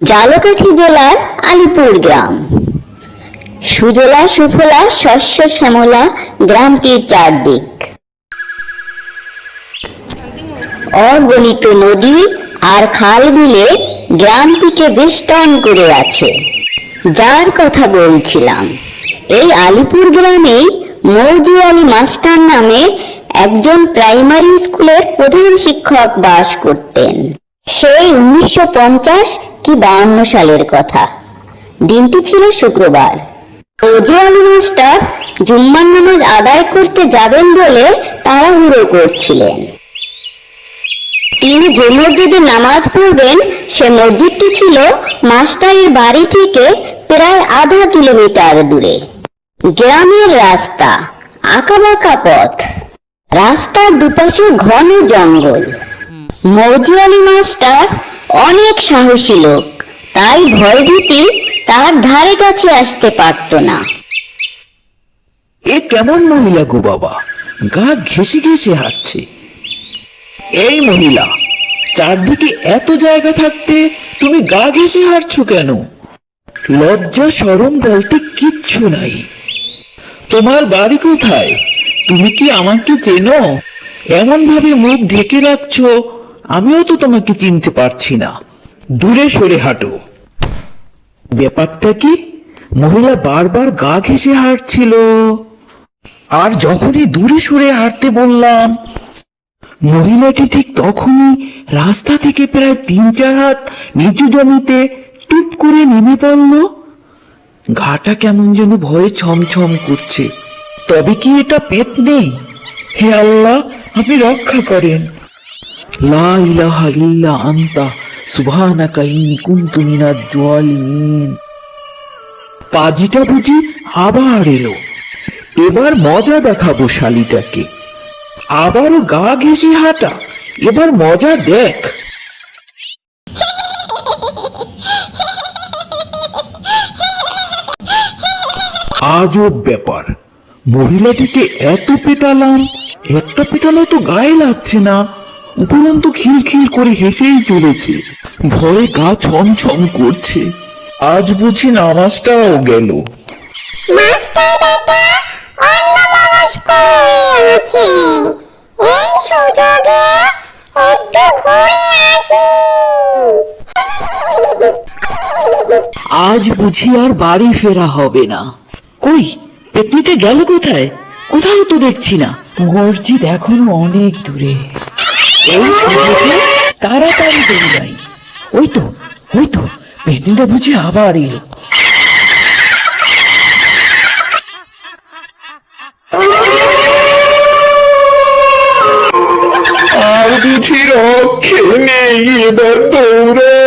জালকাঠি জেলার আলিপুর গ্রাম। সুজলা, সুফলা, শস্য, শ্যামলা গ্রামটির চারদিক। অগণিত নদী আর খাল বিলে গ্রামটিকে বেষ্টন করে আছে। যার কথা বলছিলাম, এই আলিপুর গ্রামেই মৌদি আলী মাস্টার নামে একজন প্রাইমারি স্কুলের প্রধান শিক্ষক বাস করতেন। সেই উনিশশো পঞ্চাশ কি বাহান্ন সালের কথা। দিনটি ছিল শুক্রবার। আলী মাস্টার জুম্মার নামাজ আদায় করতে যাবেন বলে তাড়াহুড়ো করছিলেন। তিনি যে মসজিদে নামাজ পড়বেন, সে মসজিদটি ছিল মাস্টারের বাড়ি থেকে প্রায় আধা কিলোমিটার দূরে। গ্রামের রাস্তা, আঁকাবাঁকা পথ। রাস্তার দুপাশে ঘন জঙ্গল। মৌজি আলী মাস্টার অনেক সাহসী লোক। তাই ভয়ভীতি তার ধারে কাছে আসতে পারত না। এ কেমন মহিলা গো বাবা? গা ঘেসে ঘেসে হাঁটছে। এই মহিলা, চারদিকে এত জায়গা থাকতে তুমি গা ঘেসে হাঁটছো কেন? লজ্জা সরম বলতে কিচ্ছু নাই। তোমার বাড়ি কোথায়? তুমি কি আমাকে চেনো? এমন ভাবে মুখ ঢেকে রাখছো আমিও তো তোমাকে চিনতে পারছি না। দূরে সরে হাঁটো। ব্যাপারটা কি? মহিলা বারবার গা ঘেসে হাঁটছিল। আর যখনই দূরে সরে হাঁটতে বললাম, মহিলাটি ঠিক তখনই রাস্তা থেকে প্রায় তিন চার হাত নিচু জমিতে টুপ করে নেমে পড়ল। ঘাটা কেমন যেন ভয়ে ছমছম করছে। তবে কি এটা পেট নেই? হে আল্লাহ, আপনি রক্ষা করেন। লা ইলাহা ইল্লা আনতা, সুবহানাকা ইন্নী কুনতু মিনাজ জালিমিন পাজিটা বুঝি আবার এলো। এবার মজা দেখাবো শালিটাকে। আবারও গা হাঁটা, এবার মজা দেখ। আজব ব্যাপার, মহিলাটিকে এত পেটালাম, একটা পেটানো তো গায়ে লাগছে না। উপরন্তু খিলখিল করে হেসেই চলেছে। ভয়ে গা ছমছম করছে। আজ বুঝি নামাজটাও গেল। মাস্টার বেটা অন্যমনস্ক হয়ে আছে। এই সুযোগে একটু ঘুরে আসি। আজ বুঝি আর বাড়ি ফেরা হবে না। কই পেতনিটা গেল কোথায়? কোথাও তো দেখছি না। মসজিদ এখনও অনেক দূরে। এই সুযোগে তাড়াতাড়ি দৌড়াই ওই তো ওই তো পেতনিটা বুঝি আবার এলো। আর বুঝি রক্ষে নেই এবার দৌড়াই